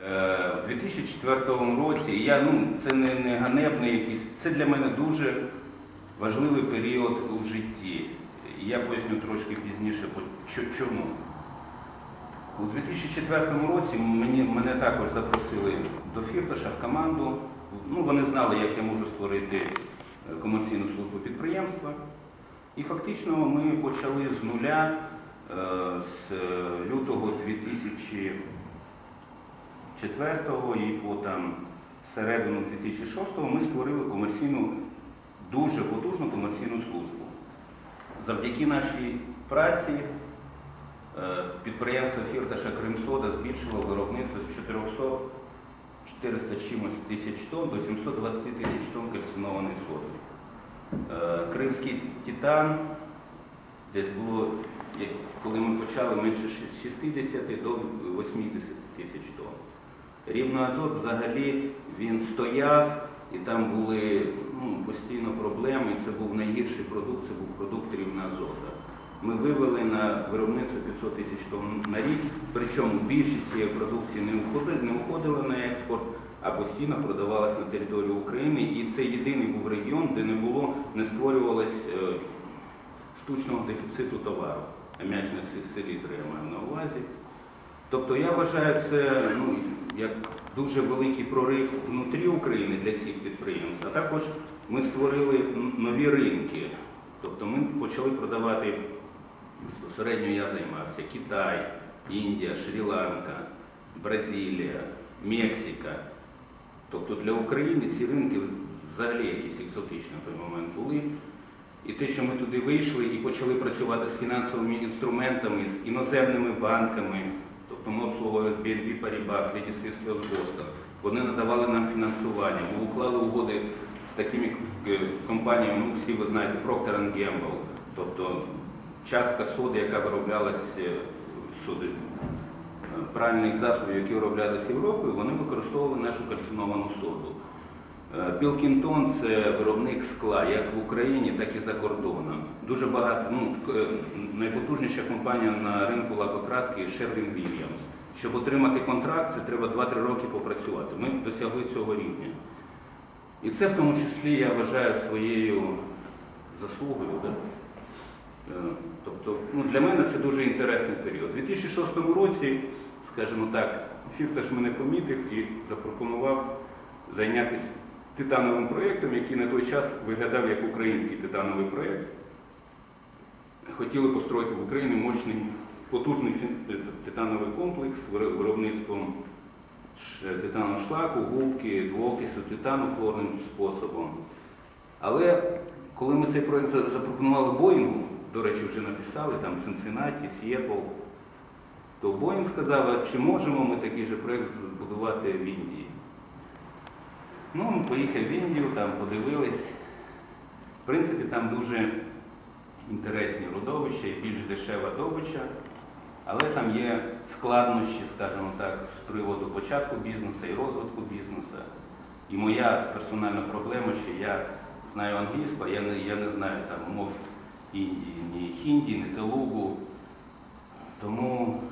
Е, у 2004 році я, ну, це не, не ганебний якийсь, це для мене дуже важливий період у житті. Я поясню трошки пізніше, чому. У 2004 році мені, мене також запросили до Фірташа в команду. Ну, Вони знали, як я можу створити е, комерційну службу підприємства. І фактично ми почали з нуля е, з лютого 2000. 4 і по там середину 2006-го ми створили комерційну, дуже потужну комерційну службу. Завдяки нашій праці е, підприємство Фірташа Кримсода збільшило виробництво з 400 400 чимось тисяч тонн до 720 тисяч тонн кальцинованої соди. Е, кримський титан, десь було, коли ми почали менше 60 до 80 тисяч тонн. Рівноазот взагалі він стояв і там були ну, постійно проблеми. Це був найгірший продукт, це був продукт рівноазота. Ми вивели на виробництво 500 тисяч тонн на рік, причому більшість цієї продукції не уходила, не уходила на експорт, а постійно продавалась на території України. І це єдиний був регіон, де не було, не створювалось е, штучного дефіциту товару. Ам'ячна си- селітра я маю на увазі. Тобто я вважаю це ну, як дуже великий прорив внутрі України для цих підприємств. А також ми створили нові ринки. Тобто ми почали продавати безпосередньо я займався Китай, Індія, Шрі-Ланка, Бразилія, Мексика. Тобто для України ці ринки взагалі якісь екзотичні на той момент були. І те, що ми туди вийшли і почали працювати з фінансовими інструментами, з іноземними банками, тобто ми обслуговували BNP Paribas, Credit Suisse Boston, вони надавали нам фінансування. Ми уклали угоди з такими е, компаніями, ну всі ви знаєте, Procter Gamble, тобто частка соди, яка вироблялась е, соди, е, пральних засобів, які вироблялися Європою, вони використовували нашу кальциновану соду. Е, Пілкінтон це виробник скла як в Україні, так і за кордоном. Дуже багато, ну, е, найпотужніша компанія на ринку лакокраски Шервін Вільямс. Щоб отримати контракт, це треба 2-3 роки попрацювати. Ми досягли цього рівня. І це в тому числі я вважаю своєю заслугою. Да? Е, Тобто, ну, для мене це дуже інтересний період. У 2006 році, скажімо так, Фірташ мене помітив і запропонував зайнятися титановим проєктом, який на той час виглядав як український титановий проєкт. Хотіли построїти в Україні мощний, потужний фін- титановий комплекс виробництвом ш- титану шлаку, губки, двоокису титану хлорним способом. Але коли ми цей проєкт запропонували Боїнгу, до речі, вже написали там Cincinnati, Seattle, то Боїнг сказав, чи можемо ми такий же проєкт збудувати в Індії? Ну, ми поїхали в Індію, там подивились. В принципі, там дуже інтересні родовища і більш дешева добича, але там є складнощі, скажімо так, з приводу початку бізнесу і розвитку бізнесу. І моя персональна проблема, що я знаю англійську, а я не, я не знаю там мов Індії, ні хінді, ні телугу. Тому,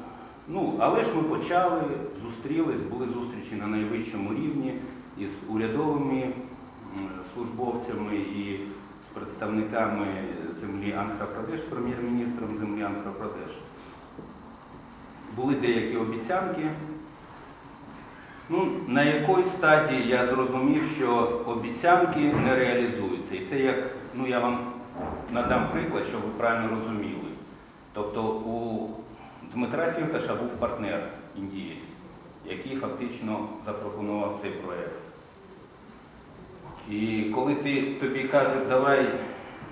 ну, але ж ми почали, зустрілись, були зустрічі на найвищому рівні урядовими службовцями і з представниками землі Андхра-Прадеш, прем'єр-міністром землі Андхра-Прадеш. Були деякі обіцянки. Ну, на якій стадії я зрозумів, що обіцянки не реалізуються. І це як, ну я вам надам приклад, щоб ви правильно розуміли. Тобто у Дмитра Фірташа був партнер індієць, який фактично запропонував цей проєкт. І коли ти, тобі кажуть, давай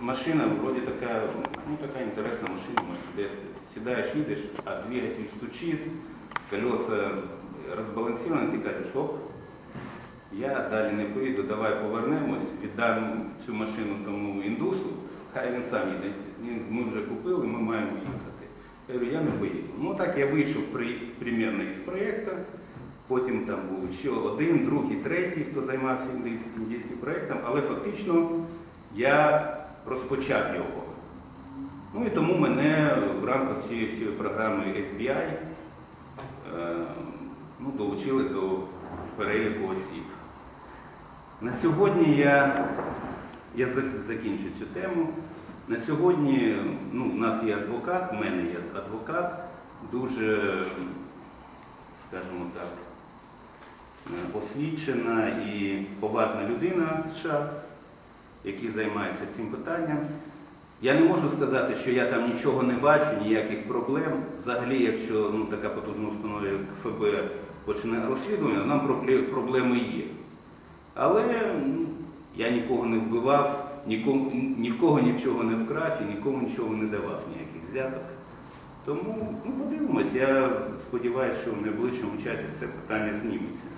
машина, вроді така, ну така інтересна машина, Мерседес, сідаєш, їдеш, а двигатель стучить, колеса розбалансовані, ти кажеш, оп, я далі не поїду, давай повернемось, віддам цю машину тому індусу, хай він сам їде. Ми вже купили, ми маємо їхати. Я говорю, я не поїду. Ну так я вийшов при, примірно із проєкту. Потім там був ще один, другий, третій, хто займався індійським, індійським проєктом, але фактично я розпочав його. Ну і тому мене в рамках цієї всієї програми FBI е, ну, долучили до переліку осіб. На сьогодні я, я закінчу цю тему. На сьогодні ну, у нас є адвокат, в мене є адвокат, дуже, скажімо так, освічена і поважна людина США, який займається цим питанням. Я не можу сказати, що я там нічого не бачу, ніяких проблем. Взагалі, якщо ну, така потужна установа, як ФБР, почне розслідування, нам проблеми є. Але ну, я нікого не вбивав, нікому, ні в кого нічого не вкрав і нікому нічого не давав, ніяких взяток. Тому ну, подивимось, я сподіваюся, що в найближчому часі це питання зніметься.